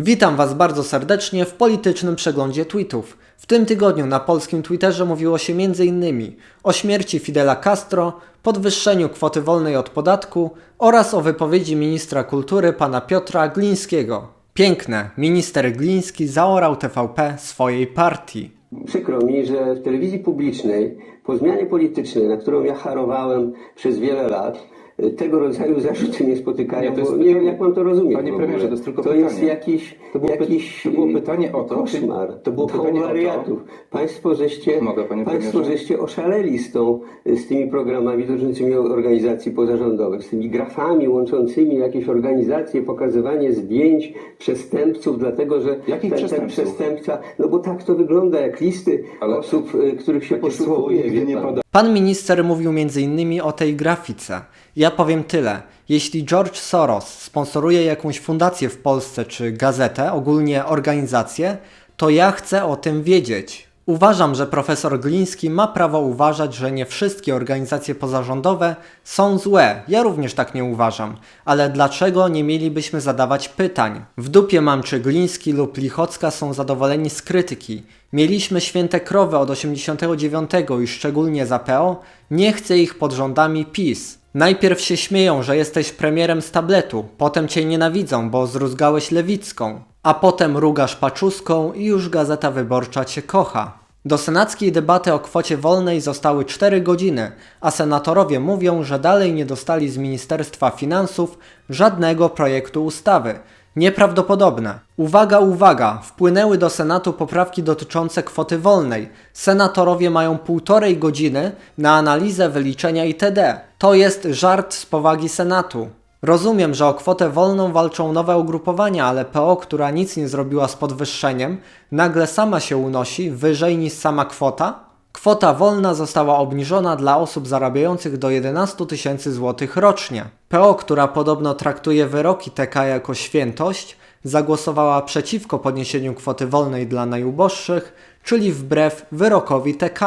Witam Was bardzo serdecznie w politycznym przeglądzie tweetów. W tym tygodniu na polskim Twitterze mówiło się m.in. o śmierci Fidela Castro, podwyższeniu kwoty wolnej od podatku oraz o wypowiedzi ministra kultury pana Piotra Glińskiego. Piękne, minister Gliński zaorał TVP swojej partii. Przykro mi, że w telewizji publicznej po zmianie politycznej, na którą ja harowałem przez wiele lat, tego rodzaju zarzuty nie spotykają, Nie, to jest bo nie wiem jak mam to rozumieć. Panie premierze, to jest tylko To pytanie. jest jakiś, To było jakiś to było pytanie o to, czy- koszmar. to było pytanie wariatów. Państwo żeście, Mogę, państwo żeście oszaleli z, tą, z tymi programami dotyczącymi organizacji pozarządowych, z tymi grafami łączącymi jakieś organizacje, pokazywanie zdjęć przestępców, dlatego że Jakich ten, ten przestępca, no bo tak to wygląda, jak listy Ale osób, y, których się takie Pan minister mówił m.in. o tej grafice. Ja powiem tyle. Jeśli George Soros sponsoruje jakąś fundację w Polsce czy gazetę, ogólnie organizację, to ja chcę o tym wiedzieć. Uważam, że profesor Gliński ma prawo uważać, że nie wszystkie organizacje pozarządowe są złe. Ja również tak nie uważam. Ale dlaczego nie mielibyśmy zadawać pytań? W dupie mam, czy Gliński lub Lichocka są zadowoleni z krytyki. Mieliśmy święte krowy od 89 i szczególnie za PO. Nie chcę ich pod rządami PiS. Najpierw się śmieją, że jesteś premierem z tabletu, potem cię nienawidzą, bo zruzgałeś lewicką, a potem rugasz paczuską i już Gazeta Wyborcza cię kocha. Do senackiej debaty o kwocie wolnej zostały 4 godziny, a senatorowie mówią, że dalej nie dostali z Ministerstwa Finansów żadnego projektu ustawy. Nieprawdopodobne. Uwaga, uwaga! Wpłynęły do Senatu poprawki dotyczące kwoty wolnej. Senatorowie mają półtorej godziny na analizę wyliczenia itd. To jest żart z powagi Senatu. Rozumiem, że o kwotę wolną walczą nowe ugrupowania, ale PO, która nic nie zrobiła z podwyższeniem, nagle sama się unosi wyżej niż sama kwota? Kwota wolna została obniżona dla osób zarabiających do 11 tysięcy złotych rocznie. PO, która podobno traktuje wyroki TK jako świętość, zagłosowała przeciwko podniesieniu kwoty wolnej dla najuboższych, czyli wbrew wyrokowi TK.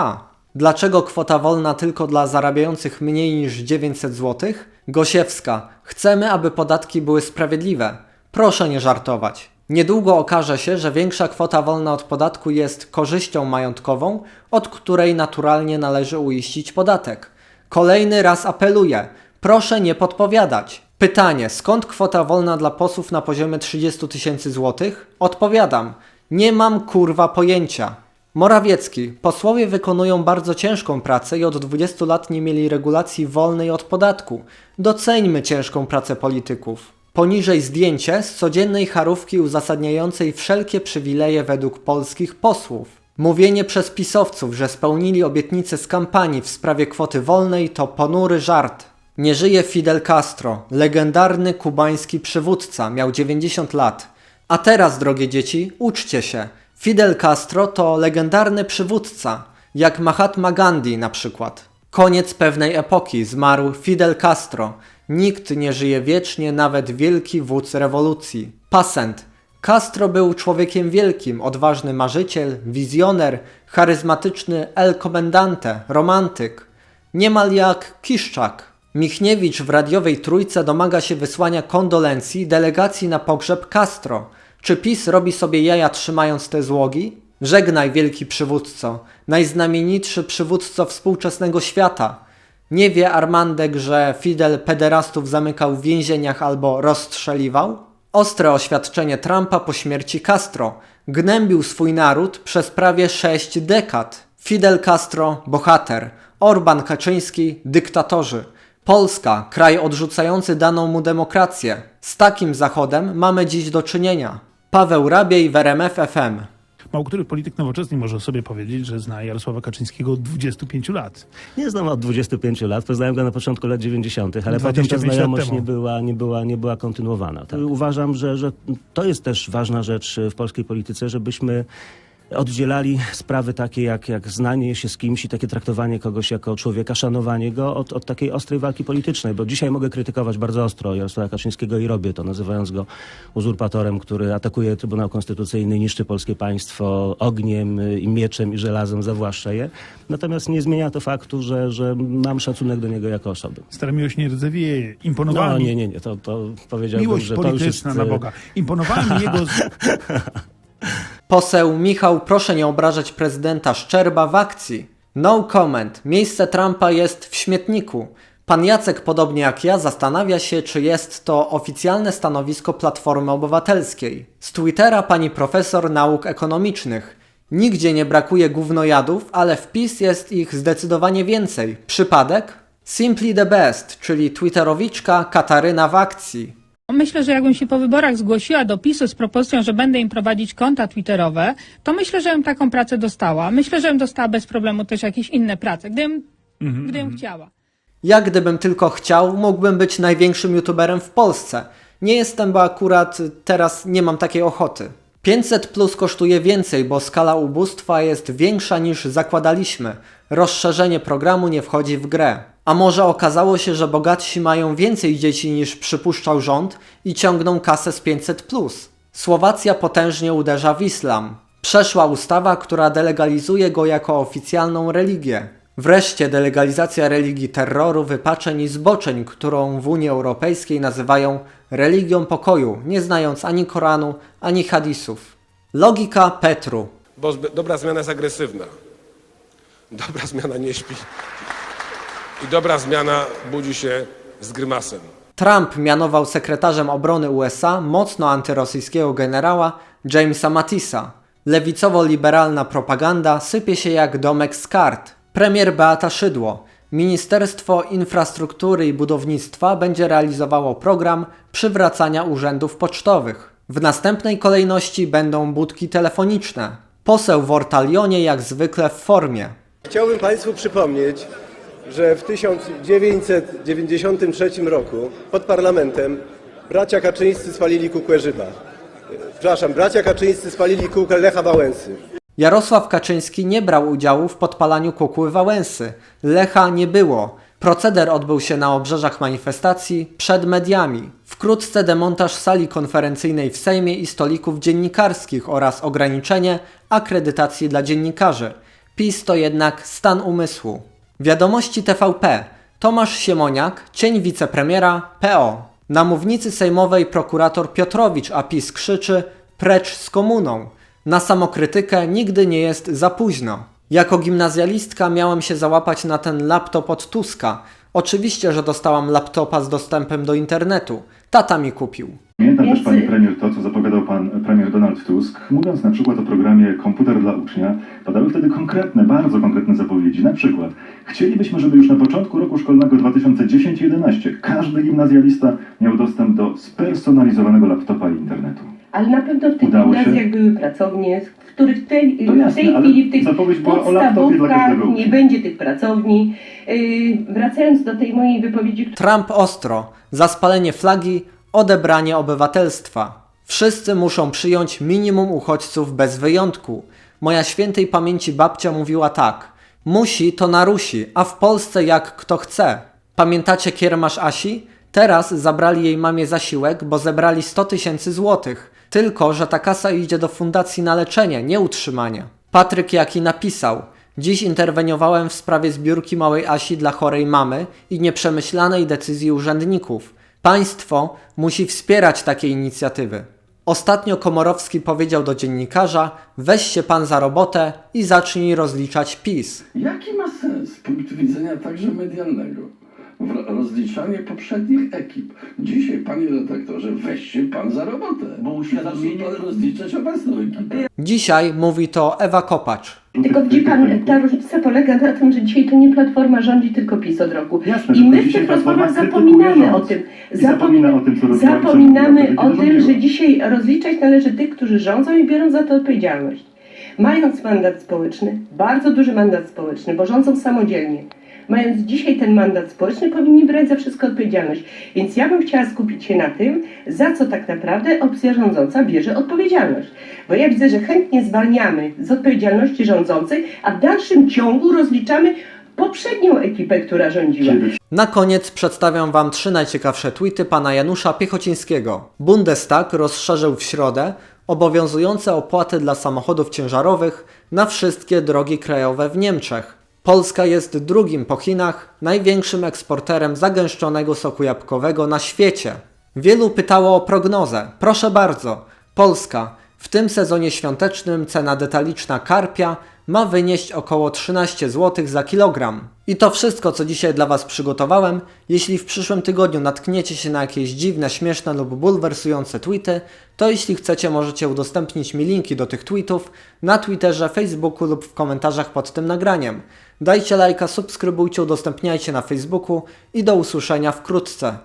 Dlaczego kwota wolna tylko dla zarabiających mniej niż 900 zł? Gosiewska, chcemy, aby podatki były sprawiedliwe. Proszę nie żartować. Niedługo okaże się, że większa kwota wolna od podatku jest korzyścią majątkową, od której naturalnie należy uiścić podatek. Kolejny raz apeluję, proszę nie podpowiadać. Pytanie, skąd kwota wolna dla posłów na poziomie 30 tysięcy złotych? Odpowiadam, nie mam kurwa pojęcia. Morawiecki, posłowie wykonują bardzo ciężką pracę i od 20 lat nie mieli regulacji wolnej od podatku. Doceńmy ciężką pracę polityków. Poniżej zdjęcie z codziennej charówki uzasadniającej wszelkie przywileje według polskich posłów. Mówienie przez pisowców, że spełnili obietnice z kampanii w sprawie kwoty wolnej to ponury żart. Nie żyje Fidel Castro, legendarny kubański przywódca, miał 90 lat. A teraz, drogie dzieci, uczcie się. Fidel Castro to legendarny przywódca, jak Mahatma Gandhi na przykład. Koniec pewnej epoki, zmarł Fidel Castro. Nikt nie żyje wiecznie, nawet wielki wódz rewolucji. Pasent. Castro był człowiekiem wielkim, odważny marzyciel, wizjoner, charyzmatyczny El Comendante, romantyk. Niemal jak Kiszczak. Michniewicz w radiowej trójce domaga się wysłania kondolencji delegacji na pogrzeb Castro. Czy PiS robi sobie jaja trzymając te złogi? Żegnaj wielki przywódco, najznamienitszy przywódco współczesnego świata. Nie wie Armandek, że Fidel pederastów zamykał w więzieniach albo rozstrzeliwał? Ostre oświadczenie Trumpa po śmierci Castro. Gnębił swój naród przez prawie sześć dekad. Fidel Castro, bohater. Orban Kaczyński, dyktatorzy. Polska, kraj odrzucający daną mu demokrację. Z takim zachodem mamy dziś do czynienia. Paweł Rabiej w RMF FM. Mało który polityk nowoczesny może sobie powiedzieć, że zna Jarosława Kaczyńskiego od 25 lat. Nie znam od 25 lat, poznałem go na początku lat 90., ale potem ta 25 lat znajomość nie była, nie była, nie była kontynuowana. Tak. Uważam, że, że to jest też ważna rzecz w polskiej polityce, żebyśmy oddzielali sprawy takie jak, jak znanie się z kimś i takie traktowanie kogoś jako człowieka, szanowanie go od, od takiej ostrej walki politycznej. Bo dzisiaj mogę krytykować bardzo ostro Jarosława Kaczyńskiego i robię to, nazywając go uzurpatorem, który atakuje Trybunał Konstytucyjny, niszczy polskie państwo ogniem i mieczem i żelazem, zawłaszcza je. Natomiast nie zmienia to faktu, że, że mam szacunek do niego jako osoby. Stara miłość nie rdzewieje. Imponowała No nie, nie, nie, to, to powiedziałbym, miłość że to już jest... polityczna na Boga. Imponowała mi jego... Poseł Michał, proszę nie obrażać prezydenta Szczerba w akcji. No comment. Miejsce Trumpa jest w śmietniku. Pan Jacek, podobnie jak ja, zastanawia się, czy jest to oficjalne stanowisko Platformy Obywatelskiej. Z Twittera pani profesor nauk ekonomicznych. Nigdzie nie brakuje gównojadów, ale wpis jest ich zdecydowanie więcej. Przypadek? Simply the best, czyli twitterowiczka Kataryna w akcji. Myślę, że jakbym się po wyborach zgłosiła do PiSu z propozycją, że będę im prowadzić konta twitterowe, to myślę, że bym taką pracę dostała. Myślę, że bym dostała bez problemu też jakieś inne prace, gdybym, gdybym chciała. Jak gdybym tylko chciał, mógłbym być największym youtuberem w Polsce. Nie jestem, bo akurat teraz nie mam takiej ochoty. 500 plus kosztuje więcej, bo skala ubóstwa jest większa niż zakładaliśmy. Rozszerzenie programu nie wchodzi w grę. A może okazało się, że bogatsi mają więcej dzieci niż przypuszczał rząd i ciągną kasę z 500 plus. Słowacja potężnie uderza w islam. Przeszła ustawa, która delegalizuje go jako oficjalną religię. Wreszcie delegalizacja religii terroru, wypaczeń i zboczeń, którą w Unii Europejskiej nazywają religią pokoju, nie znając ani Koranu, ani hadisów. Logika Petru. Bo dobra zmiana jest agresywna. Dobra zmiana nie śpi. I dobra zmiana budzi się z grymasem. Trump mianował sekretarzem obrony USA mocno antyrosyjskiego generała Jamesa Mattisa. Lewicowo-liberalna propaganda sypie się jak domek z kart. Premier Beata Szydło. Ministerstwo Infrastruktury i Budownictwa będzie realizowało program przywracania urzędów pocztowych. W następnej kolejności będą budki telefoniczne. Poseł w Ortalionie jak zwykle w formie. Chciałbym Państwu przypomnieć, że w 1993 roku pod parlamentem bracia Kaczyńscy spalili kukłę Żyda. Przepraszam, bracia Kaczyńscy spalili kukłę Lecha Wałęsy. Jarosław Kaczyński nie brał udziału w podpalaniu kukły Wałęsy. Lecha nie było. Proceder odbył się na obrzeżach manifestacji przed mediami. Wkrótce demontaż sali konferencyjnej w Sejmie i stolików dziennikarskich oraz ograniczenie akredytacji dla dziennikarzy. PiS to jednak stan umysłu. Wiadomości TVP. Tomasz Siemoniak, cień wicepremiera, PO. Na mównicy sejmowej prokurator Piotrowicz, a PiS krzyczy precz z komuną. Na samokrytykę nigdy nie jest za późno. Jako gimnazjalistka miałam się załapać na ten laptop od Tuska. Oczywiście, że dostałam laptopa z dostępem do internetu. Tata mi kupił. Pamięta też pani premier to, co zapowiadał pan premier Donald Tusk, mówiąc na przykład o programie Komputer dla ucznia, padały wtedy konkretne, bardzo konkretne zapowiedzi. Na przykład, chcielibyśmy, żeby już na początku roku szkolnego 2010-11 każdy gimnazjalista miał dostęp do spersonalizowanego laptopa i internetu. Ale na pewno w tych Udało się? gimnazjach były pracownie, w których w tej, To w jasne, tej ale chwili w tych zapowiedź była o laptopie dla podstawówkach każdego nie będzie tych pracowni. Yy, wracając do tej mojej wypowiedzi, Trump ostro. Za spalenie flagi, odebranie obywatelstwa. Wszyscy muszą przyjąć minimum uchodźców bez wyjątku. Moja świętej pamięci babcia mówiła tak. Musi to narusi, a w Polsce jak kto chce. Pamiętacie kiermasz Asi? Teraz zabrali jej mamie zasiłek, bo zebrali 100 tysięcy złotych. Tylko, że ta kasa idzie do fundacji na leczenie, nie utrzymanie. Patryk Jaki napisał Dziś interweniowałem w sprawie zbiórki małej Asi dla chorej mamy i nieprzemyślanej decyzji urzędników. Państwo musi wspierać takie inicjatywy. Ostatnio Komorowski powiedział do dziennikarza: weź się pan za robotę i zacznij rozliczać PiS. Jaki ma sens z punktu widzenia także medialnego? Rozliczanie poprzednich ekip. Dzisiaj, panie redaktorze, weź się pan za robotę. Bo uświadomienie... pan rozliczać obecną ekipę. Dzisiaj mówi to Ewa Kopacz. tylko widzi pan, ta różnica polega na tym, że dzisiaj to nie Platforma rządzi, tylko PiS od roku. Jasne, I my w tych krytykuje zapominamy o tym. zapomina o tym, zapominamy o tym, że dzisiaj rozliczać należy tych, którzy rządzą i biorą za to odpowiedzialność. Mając mandat społeczny, bardzo duży mandat społeczny, bo rządzą samodzielnie, mając dzisiaj ten mandat społeczny, powinni brać za wszystko odpowiedzialność. Więc ja bym chciała skupić się na tym, za co tak naprawdę opcja rządząca bierze odpowiedzialność. Bo ja widzę, że chętnie zwalniamy z odpowiedzialności rządzącej, a w dalszym ciągu rozliczamy poprzednią ekipę, która rządziła. Na koniec przedstawiam Wam trzy najciekawsze tweety pana Janusza Piechocińskiego. Bundestag rozszerzył w środę obowiązujące opłaty dla samochodów ciężarowych na wszystkie drogi krajowe w Niemczech. Polska jest drugim po Chinach największym eksporterem zagęszczonego soku jabłkowego na świecie. Wielu pytało o prognozę. Proszę bardzo, Polska w tym sezonie świątecznym cena detaliczna karpia ma wynieść około 13 zł za kilogram. I to wszystko, co dzisiaj dla Was przygotowałem. Jeśli w przyszłym tygodniu natkniecie się na jakieś dziwne, śmieszne lub bulwersujące tweety, to jeśli chcecie, możecie udostępnić mi linki do tych tweetów na Twitterze, Facebooku lub w komentarzach pod tym nagraniem. Dajcie lajka, subskrybujcie, udostępniajcie na Facebooku i do usłyszenia wkrótce.